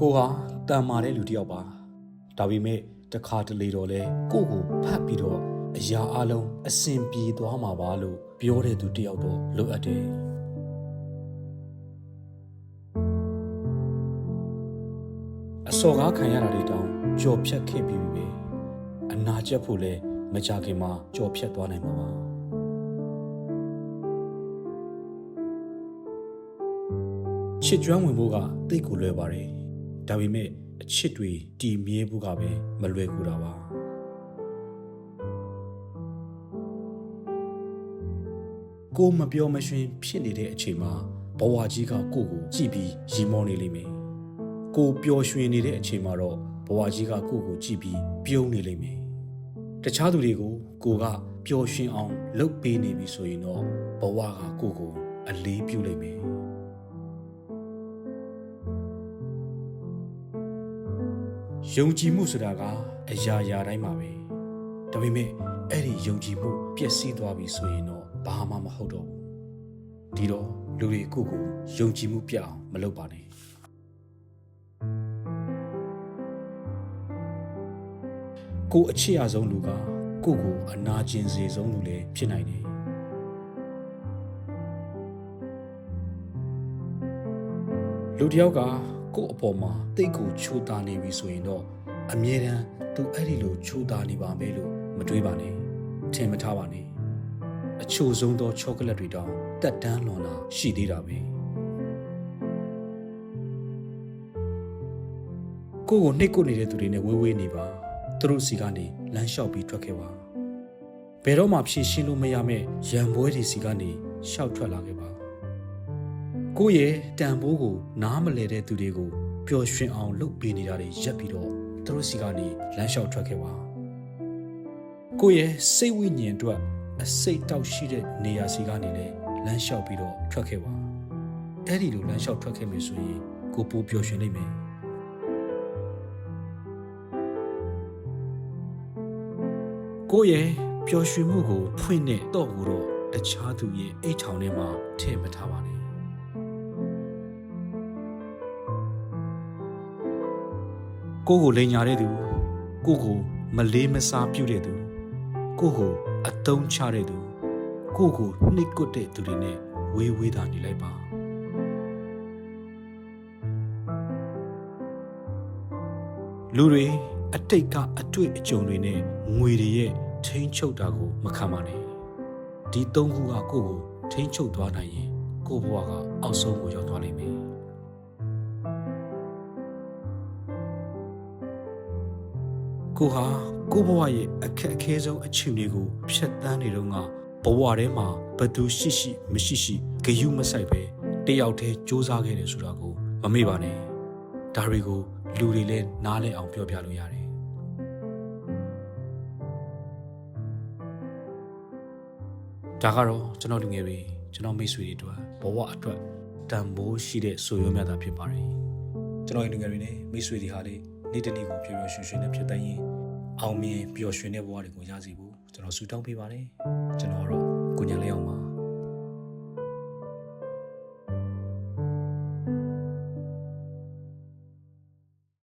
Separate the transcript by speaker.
Speaker 1: ကိုဟာတန်မာတဲ့လူတစ်ယောက်ပါဒါပေမဲ့တခါတလေတော့လဲကိုကိုဖတ်ပြီးတော့အရာအလုံးအစင်ပြေသွားမှာပါလို့ပြောတဲ့သူတစ်ယောက်တော့လိုအပ်တယ်အစော်ကားခံရတာတွေတောင်ကြော်ဖြတ်ခဲ့ပြီးပြီပဲအနာကျက်ဖို့လဲမကြခင်မှာကြော်ဖြတ်သွားနိုင်မှာပါချစ်ကျွမ်းဝင်ဖို့ကတိတ်ကိုလွယ်ပါတယ် ဒါပေမဲ့အချစ်တွေတည်မြဲဖို့ကပဲမလွယ်ကူတာပါကိုမပြောမရွှင်ဖြစ်နေတဲ့အချိန်မှာဘဝကြီးကကိုကိုကြည့်ပြီးရီမောနေလိမ့်မယ်ကိုပျော်ရွှင်နေတဲ့အချိန်မှာတော့ဘဝကြီးကကိုကိုကြည့်ပြီးပြုံးနေလိမ့်မယ်တခြားသူတွေကိုကိုကပျော်ရွှင်အောင် လုပ်ပေးနေပြီဆိုရင်တော့ဘဝကကိုကိုအလေးပြုလိမ့်မယ် ယုံကြည်မှုဆိုတာကအရာရာတိုင်းမှာပဲဒါပေမဲ့အဲ့ဒီယုံကြည်မှုပျက်စီးသွားပြီဆိုရင်တော့ဘာမှမဟုတ်တော့ဘူးဒီတော့လူတွေကိုကိုယုံကြည်မှုပြအောင်မလုပ်ပါနဲ့ကိုအချစ်ရဆုံးလူကကိုကိုအနာကျင်စေဆုံးလူလည်းဖြစ်နိုင်တယ်လူတစ်ယောက်က ကို့အပေါ်မှာတိတ်ကိုချိုးသားနေပြီဆိုရင်တော့အမြဲတမ်းသူအဲ့ဒီလိုချိုးသားနေပါမယ်လို့မတွေးပါနဲ့ထင်မထားပါနဲ့အချို့ဆုံးသောချောကလက်တွေတောင်တက်တန်းလွန်လာရှိသေးတာပဲကိုကိုနှိတ်ကိုနေတဲ့သူတွေနဲ့ဝေးဝေးနေပါသူတို့စီကနေလမ်းလျှောက်ပြီးထွက်ခဲ့ပါဘယ်တော့မှဖြည့်ရှင်းလို့မရမဲ့ရံပွဲတွေစီကနေရှောက်ထွက်လာခဲ့ပါ ကိုယ့်ရဲ့တန်ဖိုးကိုနားမလဲတဲ့သူတွေကိုပျော်ရွှင်အောင်လုပ်ပေးနေတာတွေရက်ပြီးတော့သူတို့စီကနေလမ်းလျှောက်ထွက်ခဲ့ပါကိုယ့်ရဲ့စိတ်ဝိညာဉ်အတွက်အစိတ်တောက်ရှိတဲ့နေရာစီကနေလည်းလမ်းလျှောက်ပြီးတော့ထွက်ခဲ့ပါအဲ့ဒီလိုလမ်းလျှောက်ထွက်ခဲ့မယ်ဆိုရင်ကိုပိုပျော်ရွှင်နိုင်မယ်ကိုယ့်ရဲ့ပျော်ရွှင်မှုကိုဖွင့်တဲ့တော့ကိုတော့တခြားသူရဲ့အိတ်ထောင်ထဲမှာထည့်မထားပါနဲ့ ကိုကိုလိန်ညာတဲ့သူကိုကိုမလေးမစားပြုတ်တဲ့သူကိုကိုအတုံးချတဲ့သူကိုကိုနှိတ်ကွတဲ့သူတွေနဲ့ဝေးဝေးသာနေလိုက်ပါလူတွေအတိတ်ကအတွေ့အကြုံတွေနဲ့ငွေတွေရဲ့ထိန်းချုပ်တာကိုမခံပါနဲ့ဒီသုံးခုကကိုကိုထိန်းချုပ်သွားနိုင်ရင်ကိုဘဝကအောက်ဆုံးကိုရောက်သွားလိမ့်မယ် ကိုဟာကိုဘဝရဲ့အခက်အခဲဆုံးအချိန်တွေကိုဖြတ်တန်းနေတော့ကဘဝထဲမှာဘသူရှိရှိမရှိရှိဂယုမဆိုင်ပဲတယောက်တည်းစူးစမ်းခဲ့တယ်ဆိုတာကိုမမေ့ပါနဲ့ဒါတွေကိုလူတွေလည်းနားလည်အောင်ပြောပြလို့ရတယ်ဒါကတော့ကျွန်တော်လူငယ်တွေကျွန်တော်မိတ်ဆွေတွေအတွက်ဘဝအတွက်တန်ဖိုးရှိတဲ့ဆိုရုံးမြတ်တာဖြစ်ပါတယ်ကျွန်တော်ရဲ့လူငယ်တွေနဲ့မိတ်ဆွေတွေဟာလေ နေ့တစ်နေ့ကိုပျော်ပျော်ရွှင်ရွှင်နဲ့ဖြစ်တိုင်းရင်အောင်မြင်ပျော်ရွှင်တဲ့ဘဝတွေကိုရစီဖို့ကျွန်တော်ဆုတောင်းပေးပါတယ်ကျွန်တော်ကတော့ကိုညာလေးအောင်ပါ